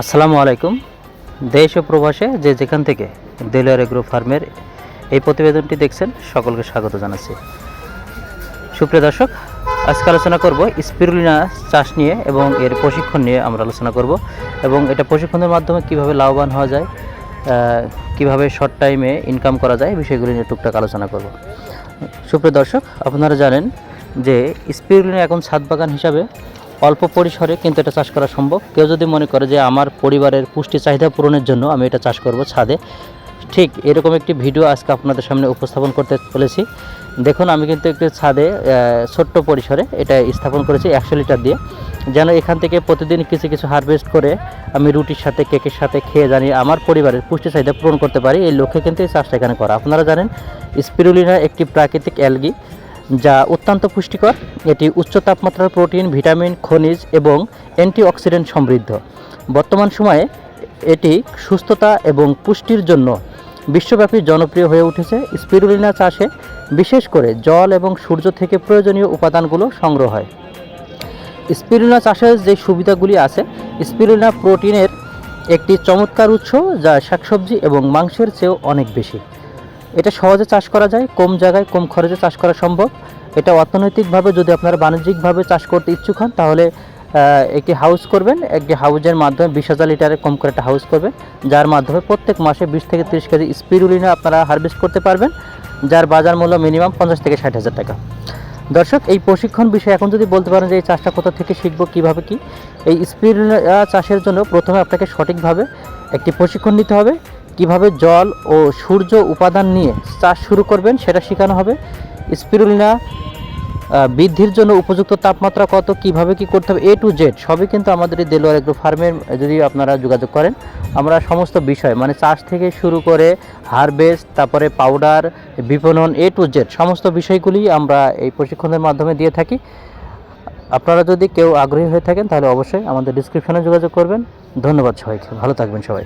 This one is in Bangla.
আসসালামু আলাইকুম। দেশ ও প্রবাসে যে যেখান থেকে দেলিয়ার এগ্রো ফার্মের এই প্রতিবেদনটি দেখছেন, সকলকে স্বাগত জানাচ্ছি। সুপ্রিয় দর্শক, আজকে আলোচনা করব স্পিরুলিনা চাষ নিয়ে এবং এর প্রশিক্ষণ নিয়ে আমরা আলোচনা করব এবং এটা প্রশিক্ষণের মাধ্যমে কীভাবে লাভবান হওয়া যায় কীভাবে শর্ট টাইমে ইনকাম করা যায় বিষয়গুলি নিয়ে টুকটাক আলোচনা করব। সুপ্রিয় দর্শক, আপনারা জানেন যে স্পিরুলিনা এখন ছাদ বাগান হিসাবে অল্প পরিসরে কিন্তু এটা চাষ করা সম্ভব। কেউ যদি মনে করে যে আমার পরিবারের পুষ্টি চাহিদা পূরণের জন্য আমি এটা চাষ করব ছাদে, ঠিক এরকম একটি ভিডিও আজকে আপনাদের সামনে উপস্থাপন করতে চলেছি। দেখুন, আমি কিন্তু একটি ছাদে ছোট্ট পরিসরে এটা স্থাপন করেছি একশো লিটার দিয়ে। যেন এখান থেকে প্রতিদিন কিছু কিছু হারভেস্ট করে আমি রুটির সাথে, কেকের সাথে খেয়ে জানি আমার পরিবারের পুষ্টি চাহিদা পূরণ করতে পারি। এই লক্ষ্যে কিন্তু এই চাষটা এখানে করা। আপনারা জানেন, স্পিরুলিনা একটি প্রাকৃতিক অ্যালগি। যা অত্যন্ত পুষ্টিকর। এটি উচ্চ তাপমাত্রার প্রোটিন, ভিটামিন, খনিজ এবং অ্যান্টিঅক্সিডেন্ট সমৃদ্ধ। বর্তমান সময়ে এটি সুস্থতা এবং পুষ্টির জন্য বিশ্বব্যাপী জনপ্রিয় হয়ে উঠেছে। স্পিরুলিনা চাষে বিশেষ করে জল এবং সূর্য থেকে প্রয়োজনীয় উপাদানগুলো সংগ্রহ হয়। স্পিরুলিনা চাষের যে সুবিধাগুলি আছে, স্পিরুলিনা প্রোটিনের একটি চমৎকার উৎস যা শাকসবজি এবং মাংসের চেয়েও অনেক বেশি। এটা সহজে চাষ করা যায়, কম জায়গায় কম খরচে চাষ করা সম্ভব। এটা অর্থনৈতিকভাবে যদি আপনারা বাণিজ্যিকভাবে চাষ করতে ইচ্ছুক হন, তাহলে একটি হাউস করবেন। একটি হাউজের মাধ্যমে বিশ হাজার লিটারের কম করে একটা হাউস করবেন। যার মাধ্যমে প্রত্যেক মাসে বিশ থেকে তিরিশ কেজি স্পিরুলিনা আপনারা হারভেস্ট করতে পারবেন, যার বাজার মূল্য মিনিমাম পঞ্চাশ থেকে ষাট হাজার টাকা। দর্শক, এই প্রশিক্ষণ বিষয়ে এখন যদি বলতে পারেন যে এই চাষটা কোথা থেকে শিখব, কীভাবে কি, এই স্পিরুলিনা চাষের জন্য প্রথমে আপনাকে সঠিকভাবে একটি প্রশিক্ষণ নিতে হবে। কীভাবে জল ও সূর্য উপাদান নিয়ে চাষ শুরু করবেন সেটা শেখানো হবে। স্পিরুলিনা বৃদ্ধির জন্য উপযুক্ত তাপমাত্রা কত, কীভাবে কি করতে হবে এ টু জেড সবই কিন্তু আমাদের এই দেলোয়ার এগ্রো ফার্মের যদি আপনারা যোগাযোগ করেন। আমরা সমস্ত বিষয় মানে চাষ থেকে শুরু করে হারভেস্ট, তারপরে পাউডার, বিপণন এ টু জেড সমস্ত বিষয়গুলি আমরা এই প্রশিক্ষণের মাধ্যমে দিয়ে থাকি। আপনারা যদি কেউ আগ্রহী হয়ে থাকেন তাহলে অবশ্যই আমাদের ডিসক্রিপশনে যোগাযোগ করবেন। ধন্যবাদ সবাইকে, ভালো থাকবেন সবাই।